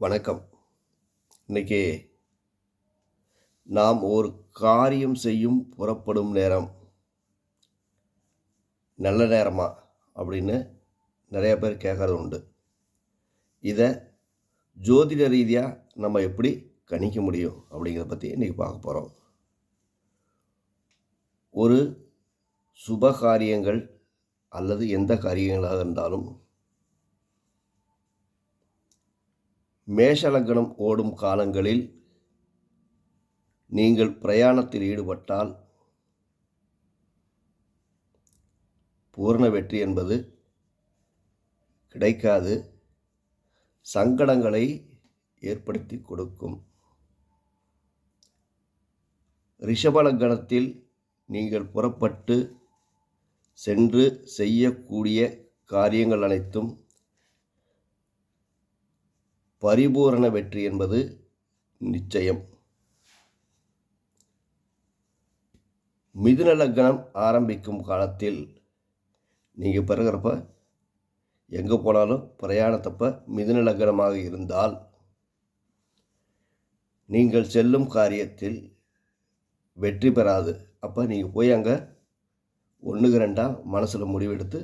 வணக்கம். இன்னைக்கு நாம் ஒரு காரியம் செய்யும் புறப்படும் நேரம். நல்ல நேரமா அப்படின்னு நிறைய பேர் கேட்குறது உண்டு. இதை ஜோதிட ரீதியாக நம்ம எப்படி கணிக்க முடியும் அப்படிங்கிறத பற்றி இன்றைக்கி பார்க்க போகிறோம் ஒரு சுப காரியங்கள் அல்லது எந்த காரியங்களாக இருந்தாலும் மேஷலக்கணம் ஓடும் காலங்களில் நீங்கள் பிரயாணத்தில் ஈடுபட்டால் பூர்ண வெற்றி என்பது கிடைக்காது. சங்கடங்களை ஏற்படுத்தி கொடுக்கும். ரிஷபலக்கணத்தில் நீங்கள் புறப்பட்டு சென்று செய்யக்கூடிய காரியங்கள் அனைத்தும் பரிபூரண வெற்றி என்பது நிச்சயம். மிதுன லக்னம் ஆரம்பிக்கும் காலத்தில் நீங்கள் பிறகுறப்ப எங்கே போனாலும் பிரயாணத்தப்ப மிதுன லக்னமாக இருந்தால் நீங்கள் செல்லும் காரியத்தில் வெற்றி பெறாது. அப்போ நீங்கள் போய் அங்கே ஒன்றுக்கு ரெண்டாக மனசில் முடிவெடுத்து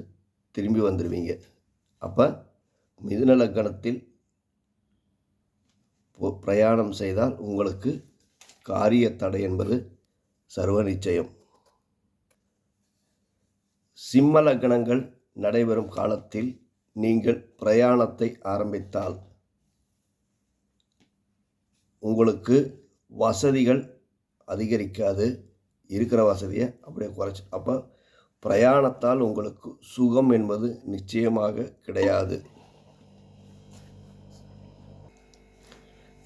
திரும்பி வந்துடுவீங்க அப்போ மிதுன லக்னத்தில் பிரயாணம் செய்தால் உங்களுக்கு காரிய தடை என்பது சர்வ நிச்சயம். சிம்ம லக்னங்கள் நடைபெறும் காலத்தில் நீங்கள் பிரயாணத்தை ஆரம்பித்தால் உங்களுக்கு வசதிகள் அதிகரிக்காது இருக்கிற வசதியை அப்படியே குறைச்சி அப்போ பிரயாணத்தால் உங்களுக்கு சுகம் என்பது நிச்சயமாக கிடையாது.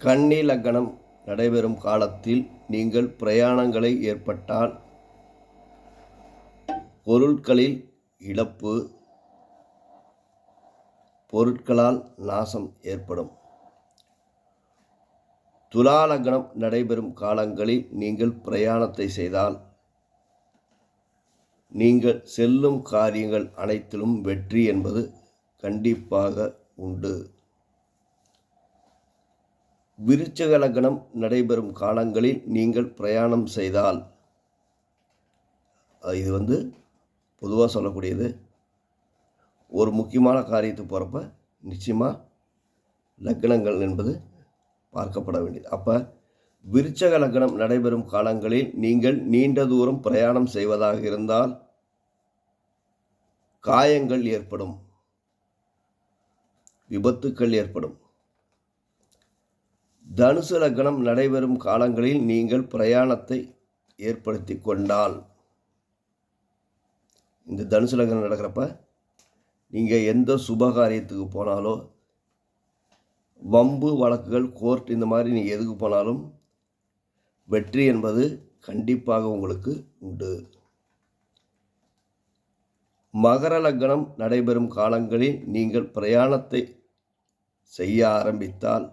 கன்னி லக்கணம் நடைபெறும் காலத்தில் நீங்கள் பிரயாணங்களை ஏற்பட்டால் பொருட்களில் இழப்பு பொருட்களால் நாசம் ஏற்படும். துலா லக்னம் நடைபெறும் காலங்களில் நீங்கள் பிரயாணத்தை செய்தால் நீங்கள் செல்லும் காரியங்கள் அனைத்திலும் வெற்றி என்பது கண்டிப்பாக உண்டு. விருச்சக லக்னம் நடைபெறும் காலங்களில் நீங்கள் பிரயாணம் செய்தால் இது வந்து பொதுவாக சொல்லக்கூடியது ஒரு முக்கியமான காரியத்துக்கு போகிறப்ப நிச்சயமாக லக்னங்கள் என்பது பார்க்கப்பட வேண்டியது. அப்போ விருச்சக லக்னம் நடைபெறும் காலங்களில் நீங்கள் நீண்ட தூரம் பிரயாணம் செய்வதாக இருந்தால் காயங்கள் ஏற்படும் விபத்துக்கள் ஏற்படும். தனுசு லக்னம் நடைபெறும் காலங்களில் நீங்கள் பிரயாணத்தை ஏற்படுத்தி கொண்டால். இந்த தனுசு லக்னம் நடக்கிறப்ப நீங்கள் எந்த சுபகாரியத்துக்கு போனாலோ வம்பு வழக்குகள் கோர்ட் இந்த மாதிரி நீங்கள் எதுக்கு போனாலும் வெற்றி என்பது கண்டிப்பாக உங்களுக்கு உண்டு. மகர லக்னம் நடைபெறும் காலங்களில் நீங்கள் பிரயாணத்தை செய்ய ஆரம்பித்தால்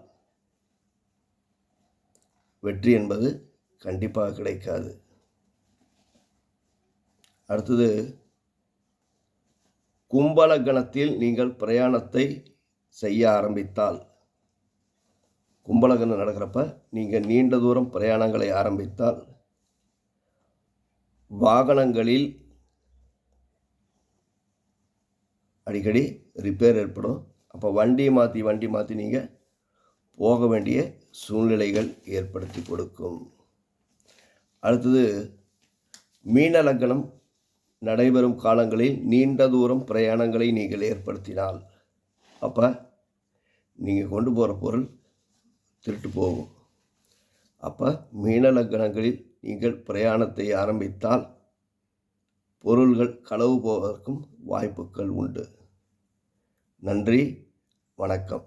வெற்றி என்பது கண்டிப்பாக கிடைக்காது. அடுத்தது கும்பலகணத்தில் நீங்கள் பிரயாணத்தை செய்ய ஆரம்பித்தால். கும்பலகணம் நடக்கிறப்ப நீங்கள் நீண்ட தூரம் பிரயாணங்களை ஆரம்பித்தால் வாகனங்களில் அடிக்கடி ரிப்பேர் ஏற்படும். அப்போ வண்டி மாற்றி வண்டி மாற்றி நீங்கள் போக வேண்டிய சூழ்நிலைகள் ஏற்படுத்தி கொடுக்கும். அடுத்தது மீனலக்கணம் நடைபெறும் காலங்களில் நீண்ட தூரம் பிரயாணங்களை நீங்கள் ஏற்படுத்தினால் அப்போ நீங்கள் கொண்டு போகிற பொருள் திருட்டு போகும். அப்போ மீனலக்கணங்களில் நீங்கள் பிரயாணத்தை ஆரம்பித்தால் பொருள்கள் களவு போவதற்கும் வாய்ப்புகள் உண்டு. நன்றி வணக்கம்.